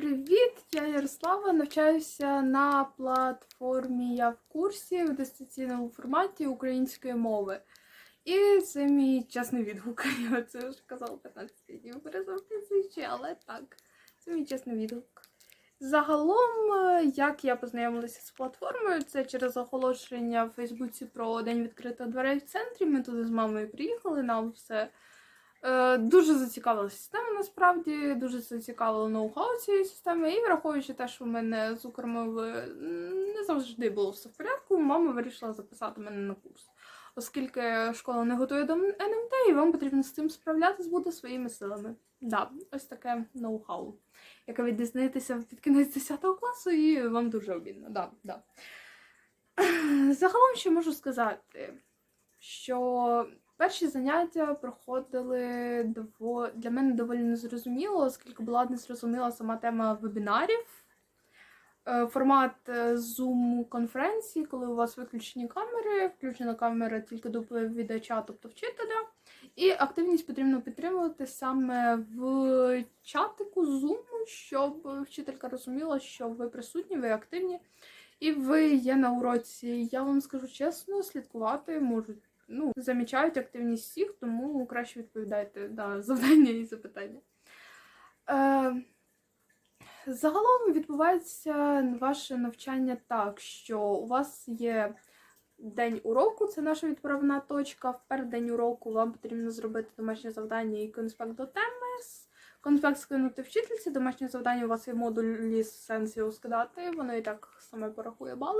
Привіт! Я Ярослава. Навчаюся на платформі Я в курсі в дистанційному форматі української мови. І це мій чесний відгук. Я це вже казала 15 днів перезав але так, це мій чесний відгук. Загалом, як я познайомилася з платформою, це через оголошення в Фейсбуці про День відкритих дверей в центрі. Ми туди з мамою приїхали, нам все Дуже зацікавила система насправді, дуже зацікавила ноу-хау цієї системи. І враховуючи те, що в мене з Укрмови не завжди було все в порядку, мама вирішила записати мене на курс. Оскільки школа не готує до НМТ, і вам потрібно з цим справлятись буде своїми силами. Да, ось таке ноу-хау, яке відрізнитися під кінець 10 класу, і вам дуже обідно. Да, да. Загалом ще можу сказати, що Перші заняття проходили для мене доволі незрозуміло, оскільки була незрозуміла сама тема вебінарів. Е, Формат Zoom конференції, коли у вас виключені камери, включена камера тільки до відеоча, тобто вчителя. І активність потрібно підтримувати саме в чатику Zoom, щоб вчителька розуміла, що ви присутні, ви активні і ви є на уроці. Я вам скажу чесно, слідкувати можуть ну, замічають активність всіх, тому краще відповідайте на завдання і запитання. Е, загалом відбувається ваше навчання так, що у вас є день уроку, це наша відправна точка. В день уроку вам потрібно зробити домашнє завдання і конспект до теми. Конспект скинути вчительці, домашнє завдання у вас є в модулі сенсіо скидати, воно і так саме порахує бали.